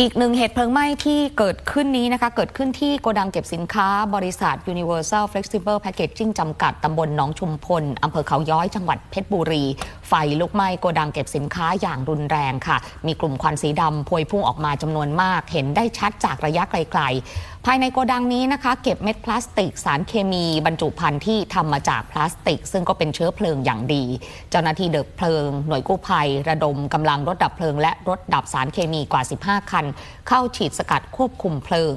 อีกหนึ่งเหตุเพลิงไหม้ที่เกิดขึ้นนี้นะคะ เกิดขึ้นที่โกดังเก็บสินค้าบริษัท Universal Flexible Packaging จำกัด ตำบลหนองชุมพล อำเภอเขาย้อย จังหวัดเพชรบุรี ไฟลุกไหม้โกดังเก็บสินค้าอย่างรุนแรงค่ะ มีกลุ่มควันสีดำพวยพุ่งออกมาจำนวนมาก เห็นได้ชัดจากระยะไกลๆ ภายในโกดังนี้นะคะ เก็บเม็ดพลาสติก สารเคมีบรรจุภัณฑ์ที่ทำมาจากพลาสติก ซึ่งก็เป็นเชื้อเพลิงอย่างดี เจ้าหน้าที่เดับเพลิง หน่วยกู้ภัย ระดมกำลังรถดับเพลิง และรถดับสารเคมีกว่า 15 คัน เข้าฉีดสกัดควบคุมเพลิง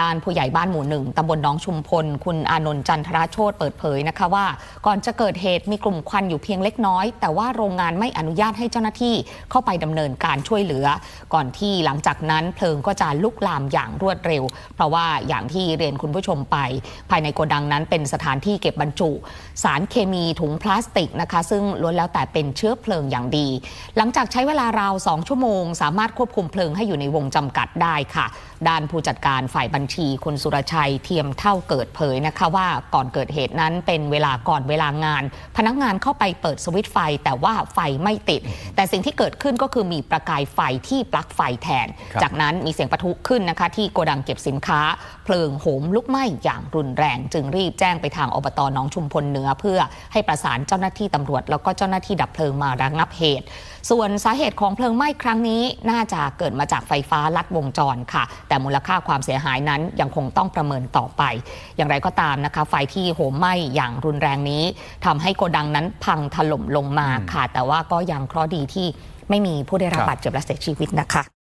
ด้านผู้ใหญ่บ้านหมู่หนึ่งตำบลน้องชุมพล คุณอานนท์จันทราโชตเปิดเผยนะคะว่า ก่อนจะเกิดเหตุมีกลุ่มควันอยู่เพียงเล็กน้อย แต่ว่าโรงงานไม่อนุญาตให้เจ้าหน้าที่เข้าไปดำเนินการช่วยเหลือ ก่อนที่หลังจากนั้นเพลิงก็จะลุกลามอย่างรวดเร็ว เพราะว่าอย่างที่เรียนคุณผู้ชมไป ภายในโกดังนั้นเป็นสถานที่เก็บบรรจุ สารเคมีถุงพลาสติกนะคะ ซึ่งล้วนแล้วแต่เป็นเชื้อเพลิงอย่างดี หลังจากใช้เวลาราว2ชั่วโมง สามารถควบคุมเพลิงให้อยู่ในวงจำกัดได้ค่ะ ด้านผู้จัดการฝ่ายบัญชีคุณสุรชัยเทียมเท่าเกิดเผยนะคะว่าก่อนเกิดเหตุนั้นเป็นเวลาก่อนเวลางาน พนักงานเข้าไปเปิดสวิตช์ไฟ แต่ว่าไฟไม่ติด แต่สิ่งที่เกิดขึ้นก็คือมีประกายไฟที่ปลั๊กไฟแทนครับจากนั้นมีเสียงปะทุขึ้นนะคะ ที่โกดังเก็บสินค้า เพลิงโหมลุกไหม้อย่างรุนแรง จึงรีบแจ้งไปทางอบตหนองชุมพลเหนือเพื่อให้ประสานเจ้าหน้าที่ตำรวจ แล้วก็เจ้าหน้าที่ดับเพลิงมาระงับเหตุ ส่วนสาเหตุของเพลิงไหม้ครั้งนี้น่าจะเกิดมาจากไฟฟ้าลัดวงจรค่ะ แต่มูลค่าความเสียหายนั้นยังคงต้องประเมินต่อไป อย่างไรก็ตามนะคะ ไฟที่โหมไหม้อย่างรุนแรงนี้ทำให้โกดังนั้นพังถล่มลงมาค่ะ แต่ว่าก็ยังเคราะห์ดีที่ไม่มีผู้ได้รับครับบาดเจ็บและเสียชีวิตนะคะ